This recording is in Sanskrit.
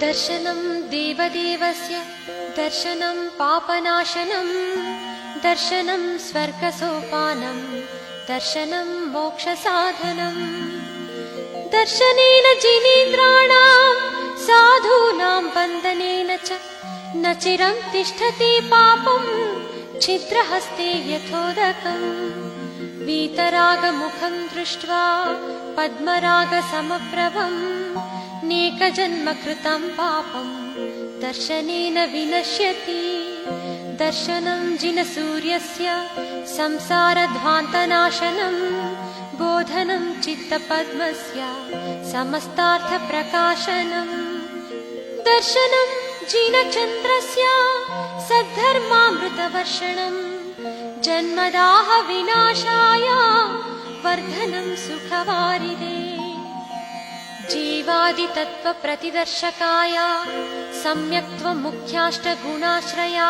दर्शनं देवदेवस्य दर्शनं पापनाशनं दर्शनं स्वर्गसोपानं दर्शनं मोक्षसाधनम् दर्शनेन जिनेन्द्राणां साधूनां वन्दनेन च न चिरं तिष्ठति पापं छिद्रहस्ते यथोदकम् वीतरागमुखं दृष्ट्वा पद्मरागसमप्रभम् नेकजन्म कृतं पापं दर्शनेन विनश्यति। दर्शनं जिनसूर्यस्य संसारध्वान्तनाशनम् बोधनं चित्तपद्मस्य समस्तार्थप्रकाशनम् दर्शनं जिनचन्द्रस्य सद्धर्मामृतवर्षणम् जन्मदाह विनाशाय वर्धनं सुखवारिदे। जीवादितत्त्वप्रतिदर्शकाय सम्यक्त्वमुख्याष्टगुणाश्रया